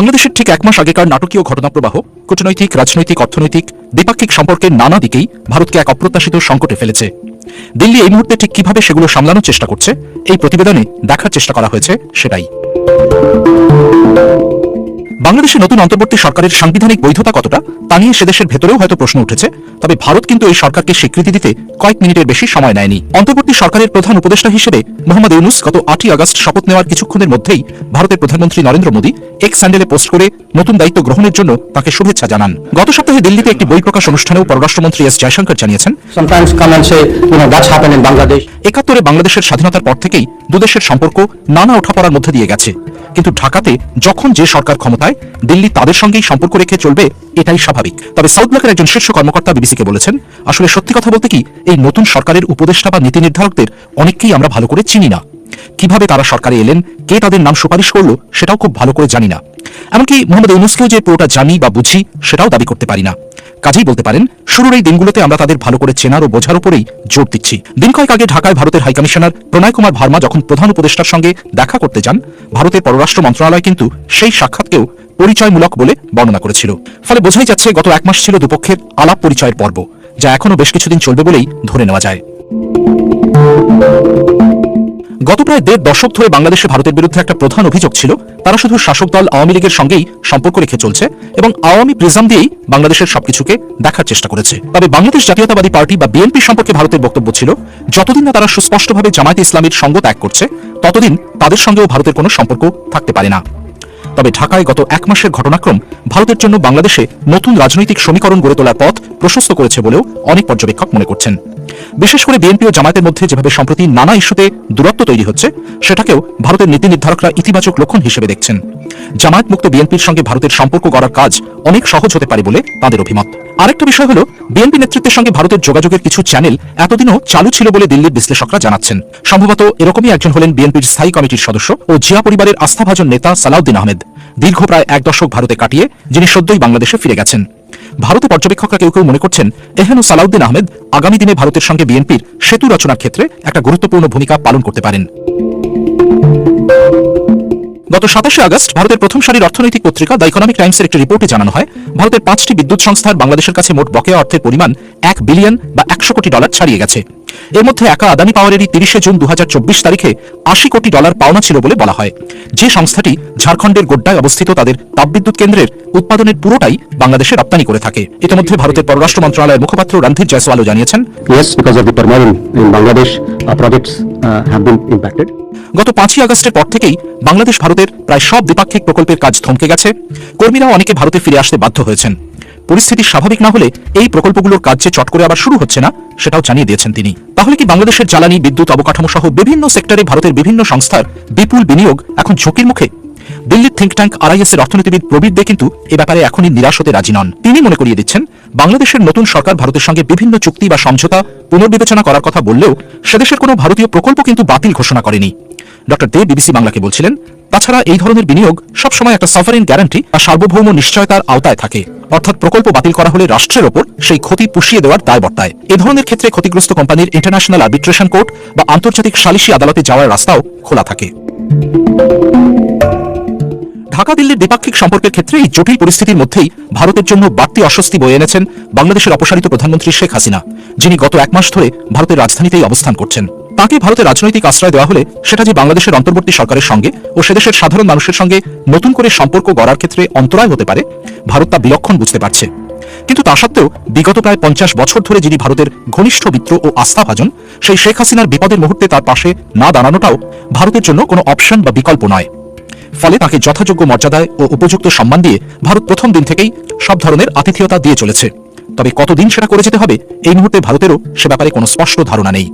বাংলাদেশের ঠিক এক মাস আগেকার নাটকীয় ঘটনাপ্রবাহ, কূটনৈতিক, রাজনৈতিক, অর্থনৈতিক, দ্বিপাক্ষিক সম্পর্কের নানা দিকেই ভারতকে এক অপ্রত্যাশিত সংকটে ফেলেছে। দিল্লি এই মুহূর্তে ঠিক কীভাবে সেগুলো সামলানোর চেষ্টা করছে, এই প্রতিবেদনে দেখার চেষ্টা করা হয়েছে সেটাই। বাংলাদেশে নতুন অন্তর্বর্তী সরকারের সাংবিধানিক বৈধতা কতটা তা নিয়ে সেদেশের ভেতরেও হয়তো প্রশ্ন উঠেছে। তবে ভারত কিন্তু এই সরকারকে স্বীকৃতি দিতে কয়েক মিনিটের বেশি সময় নেয়নি। অন্তর্বর্তী সরকারের প্রধান উপদেষ্টা হিসেবে মোহাম্মদ ইউনুস গত আটই আগস্ট শপথ নেওয়ার কিছুক্ষণের মধ্যেই ভারতের প্রধানমন্ত্রী নরেন্দ্র মোদী এক স্যান্ডেলে পোস্ট করে নতুন দায়িত্ব গ্রহণের জন্য তাকে শুভেচ্ছা জানান। গত সপ্তাহে দিল্লিতে একটি বই প্রকাশ অনুষ্ঠানেও পররাষ্ট্রমন্ত্রী এস জয়শঙ্কর জানিয়েছেন. একাত্তরে বাংলাদেশের স্বাধীনতার পর থেকেই দুদেশের সম্পর্ক নানা ওঠাপড়ার মধ্যে দিয়ে গেছে। কিন্তু ঢাকাতে যখন যে সরকার ক্ষমতায়, দিল্লি তাদের সঙ্গেই সম্পর্ক রেখে চলবে এটাই স্বাভাবিক। তবে সাউথ ব্লকের একজন শীর্ষ কর্মকর্তা বিবিসিকে বলেছেন, আসলে সত্যি কথা বলতে কি, এই নতুন সরকারের উপদেষ্টা বা নীতি নির্ধারকদের অনেককেই আমরা ভালো করে চিনি না। কীভাবে তারা সরকারে এলেন, কে তাদের নাম সুপারিশ করল, সেটাও খুব ভালো করে জানি না। এমনকি মোহাম্মদ ইউনুসকেও যে পুরোটা জানি বা বুঝি, সেটাও দাবি করতে পারি না। কাজেই বলতে পারেন, শুরুর এই দিনগুলোতে আমরা তাদের ভালো করে চেনার ও বোঝার উপরেই জোর দিচ্ছি। দিন কয়েক আগে ঢাকায় ভারতের হাইকমিশনার প্রণয় কুমার ভার্মা যখন প্রধান উপদেষ্টার সঙ্গে দেখা করতে যান, ভারতের পররাষ্ট্র মন্ত্রণালয় কিন্তু সেই সাক্ষাৎকেও পরিচয়মূলক বলে বর্ণনা করেছিল। ফলে বোঝাই যাচ্ছে, গত এক মাস ছিল দুপক্ষের আলাপ পরিচয়ের পর্ব, যা এখনও বেশ কিছুদিন চলবে বলেই ধরে নেওয়া যায়। গত প্রায় দেড় দশক ধরে বাংলাদেশে ভারতের বিরুদ্ধে একটা প্রধান অভিযোগ ছিল, তারা শুধু শাসক দল আওয়ামী লীগের সঙ্গেই সম্পর্ক রেখে চলছে এবং আওয়ামী প্রিজম দিয়েই বাংলাদেশের সবকিছুকে দেখার চেষ্টা করেছে। তবে বাংলাদেশ জাতীয়তাবাদী পার্টি বা বিএনপি সম্পর্কে ভারতের বক্তব্য ছিল, যতদিন না তারা সুস্পষ্টভাবে জামায়াতে ইসলামীর সঙ্গ ত্যাগ করছে, ততদিন তাদের সঙ্গেও ভারতের কোনো সম্পর্ক থাকতে পারে না। তবে ঢাকায় গত এক মাসের ঘটনাক্রম ভারতের জন্য বাংলাদেশে নতুন রাজনৈতিক সমীকরণ গড়ে তোলার পথ প্রশস্ত করেছে বলেও অনেক পর্যবেক্ষক মনে করছেন। বিশেষ করে বিএনপি ও জামায়াতের মধ্যে যেভাবে সম্প্রতি নানা ইস্যুতে দূরত্ব তৈরি হচ্ছে, সেটাকেও ভারতের নীতি নির্ধারকরা ইতিবাচক লক্ষণ হিসেবে দেখছেন। জামায়াত মুক্ত বিএনপির সঙ্গে ভারতের সম্পর্ক গড়ার কাজ অনেক সহজ হতে পারে বলে তাদের অভিমত। আরেকটা বিষয় হলো, বিএনপি নেতৃত্বের সঙ্গে ভারতের যোগাযোগের কিছু চ্যানেল এতদিনও চালু ছিল বলে দিল্লির বিশ্লেষকরা জানাচ্ছেন। সম্ভবত এরকমই একজন হলেন বিএনপির স্থায়ী কমিটির সদস্য ও জিয়া পরিবারের আস্থাভাজন নেতা সালাউদ্দিন আহমেদ। দীর্ঘ প্রায় এক দশক ভারতে কাটিয়ে, যিনি সদ্যই বাংলাদেশে ফিরে গেছেন। ভারতে পর্যবেক্ষকরা কেউ কেউ মনে করছেন এহেন সালাউদ্দিন আহমেদ আগামী দিনে ভারতের সঙ্গে বিএনপির সেতু রচনার ক্ষেত্রে একটা গুরুত্বপূর্ণ ভূমিকা পালন করতে পারেন। গত সাতাশে আগস্ট ভারতের প্রথম সারির অর্থনৈতিক পত্রিকা দ্য ইকোনমিক টাইমসের একটি রিপোর্টে জানানো হয়, ভারতের পাঁচটি বিদ্যুৎ সংস্থার বাংলাদেশের কাছে মোট বকেয়া অর্থের পরিমাণ এক বিলিয়ন বা একশো কোটি ডলার ছাড়িয়ে গেছে। এর মধ্যে একা আদানি পাওয়ারেরই তিরিশে জুন দু তারিখে আশি কোটি ডলার পাওনা ছিল বলে বলা হয়। যে সংস্থাটি ঝাড়খণ্ডের গোড্ডায় অবস্থিত তাদের তাপবিদ্যুৎ কেন্দ্রের উৎপাদনের পুরোটাই বাংলাদেশে রপ্তানি করে থাকে। ইতিমধ্যে ভারতের পররাষ্ট্র মন্ত্রণালয়ের মুখপাত্র রণধীর জয়সওয়ালও জানিয়েছেন uh. গত পাঁচই আগস্টের পর থেকেই বাংলাদেশ ভারতের প্রায় সব দ্বিপাক্ষিক প্রকল্পের কাজ থমকে গেছে। কর্মীরাও অনেকে ভারতে ফিরে আসতে বাধ্য হয়েছেন। পরিস্থিতি স্বাভাবিক না হলে এই প্রকল্পগুলোর কাজ যে চট করে আবার শুরু হচ্ছে না, সেটাও জানিয়ে দিয়েছেন তিনি। তাহলে কি বাংলাদেশের জ্বালানি, বিদ্যুৎ, অবকাঠামো সহ বিভিন্ন সেক্টরে ভারতের বিভিন্ন সংস্থার বিপুল বিনিয়োগ এখন ঝুঁকির মুখে? দিল্লির থিঙ্ক ট্যাঙ্ক আরআইএস এর অর্থনীতিবিদ প্রবীর দে কিন্তু এ ব্যাপারে এখনই নিরাশ হতে রাজি নন। তিনি মনে করিয়ে দিচ্ছেন, বাংলাদেশের নতুন সরকার ভারতের সঙ্গে বিভিন্ন চুক্তি বা সমঝোতা পুনর্বিবেচনা করার কথা বললেও সেদেশের কোনো ভারতীয় প্রকল্প কিন্তু বাতিল ঘোষণা করেনি। ডক্টর দে, বিবিসি বাংলাকে বলছিলেন তাছাড়া এই ধরনের বিনিয়োগ সবসময় একটা সফারিন গ্যারান্টি বা সার্বভৌম নিশ্চয়তার আওতায় থাকে। অর্থাৎ প্রকল্প বাতিল করা হলে রাষ্ট্রের ওপর সেই ক্ষতি পুষিয়ে দেওয়ার দায় বর্তায় এ ধরনের ক্ষেত্রে ক্ষতিগ্রস্ত কোম্পানির ইন্টারন্যাশনাল আর্বিট্রেশন কোর্ট বা আন্তর্জাতিক সালিসি আদালতে যাওয়ার রাস্তাও খোলা থাকে। ঢাকা দিল্লির দ্বিপাক্ষিক সম্পর্কের ক্ষেত্রে এই জটিল পরিস্থিতির মধ্যেই ভারতের জন্য বাড়তি অস্বস্তি বয়ে এনেছেন বাংলাদেশের অপসারিত প্রধানমন্ত্রী শেখ হাসিনা, যিনি গত এক মাস ধরে ভারতের রাজধানীতেই অবস্থান করছেন। তাকে ভারতের রাজনৈতিক আশ্রয় দেওয়া হলে সেটা যে বাংলাদেশের অন্তর্বর্তী সরকারের সঙ্গে ও সেদেশের সাধারণ মানুষের সঙ্গে নতুন করে সম্পর্ক গড়ার ক্ষেত্রে অন্তরায় হতে পারে, ভারত তা বিলক্ষণ বুঝতে পারছে। কিন্তু তা সত্ত্বেও বিগত প্রায় পঞ্চাশ বছর ধরে যিনি ভারতের ঘনিষ্ঠ মিত্র ও আস্থাভাজন, সেই শেখ হাসিনার বিপদের মুহূর্তে তার পাশে না দাঁড়ানোটাও ভারতের জন্য কোনো অপশন বা বিকল্প নয়। ফলে তাকে যথাযোগ্য মর্যাদায় ও উপযুক্ত সম্মান দিয়ে ভারত প্রথম দিন থেকেই সব ধরনের আতিথেয়তা দিয়ে চলেছে। তবে কতদিন সেটা করে যেতে হবে, এই মুহূর্তে ভারতেরও সে ব্যাপারে কোনো স্পষ্ট ধারণা নেই।